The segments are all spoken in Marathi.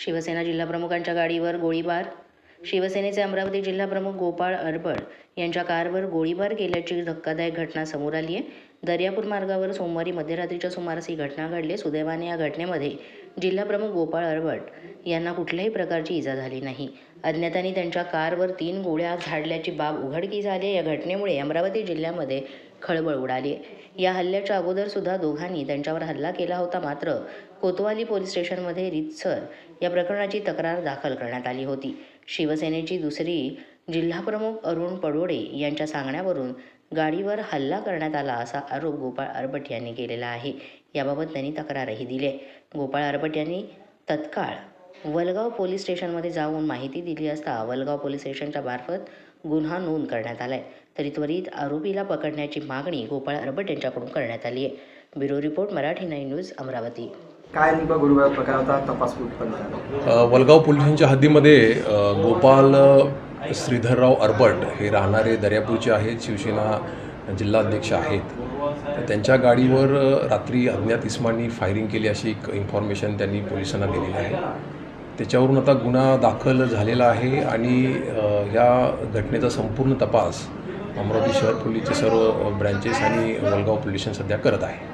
शिवसेना जिल्हाप्रमुखांच्या गाडीवर गोळीबार. शिवसेनेचे अमरावती जिल्हाप्रमुख गोपाळ अरबळ यांच्या कारवर गोळीबार केल्याची धक्कादायक घटना समोर आली आहे दर्यापूर मार्गावर सोमवारी मध्यरात्रीच्या सुमारास ही घटना घडली. सुदैवाने या घटनेमध्ये जिल्हाप्रमुख गोपाळ अरबड यांना कुठल्याही प्रकारची इजा झाली नाही. अज्ञातांनी त्यांच्या कारवर तीन गोळ्या झाडल्याची बाब उघडकीस आली या घटनेमुळे अमरावती जिल्ह्यामध्ये खळबळ उडाली या हल्ल्याच्या अगोदर सुद्धा दोघांनी त्यांच्यावर हल्ला केला होता. मात्र कोतवाली पोलीस स्टेशनमध्ये रितसर या प्रकरणाची तक्रार दाखल करण्यात आली होती. शिवसेनेची दुसरी जिल्हाप्रमुख अरुण पडोडे यांच्या सांगण्यावरून गाडीवर हल्ला करण्यात आला असा आरोप गोपाळ अरबट यांनी केलेला आहे. याबाबत त्यांनी तक्रारही दिली आहे. गोपाळ अरबट यांनी तत्काळ वलगाव पोलीस स्टेशनमध्ये जाऊन माहिती दिली असता वलगाव पोलीस स्टेशनच्या मार्फत गुन्हा नोंद करण्यात आलाय. तरी त्वरित आरोपीला पकडण्याची मागणी गोपाळ अरबट यांच्याकडून करण्यात आली आहे. Bureau report Marathi nine news Amravati. काय प्रकाराचा तपास वलगाव पोलीस स्टेशनच्या हद्दीमध्ये गोपाल श्रीधरराव अरबट हे राहणारे दर्यापूरचे आहेत. शिवसेना जिल्हाध्यक्ष आहेत. तर त्यांच्या गाडीवर रात्री अज्ञात इस्मांनी फायरिंग केली अशी एक इन्फॉर्मेशन त्यांनी पोलिसांना दिलेली आहे. त्याच्यावरून आता गुन्हा दाखल झालेला आहे आणि ह्या या घटनेचा संपूर्ण तपास अमरावती शहर पोलीसचे सर्व ब्रँचेस आणि वलगाव पोलीस सध्या करत आहे.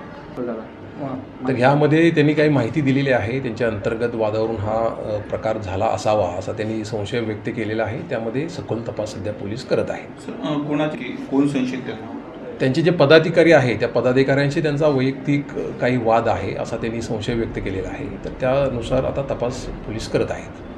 तर ह्यामध्ये त्यांनी काही माहिती दिलेली आहे. त्यांच्या अंतर्गत वादावरून हा प्रकार झाला असावा असा त्यांनी संशय व्यक्त केलेला आहे. त्यामध्ये सखोल तपास सध्या पोलीस करत आहेत. कोण संशयित आहे? त्यांचे जे पदाधिकारी आहे त्या पदाधिकाऱ्यांशी त्यांचा वैयक्तिक काही वाद आहे असा त्यांनी संशय व्यक्त केलेला आहे. तर त्यानुसार आता तपास पोलीस करत आहेत.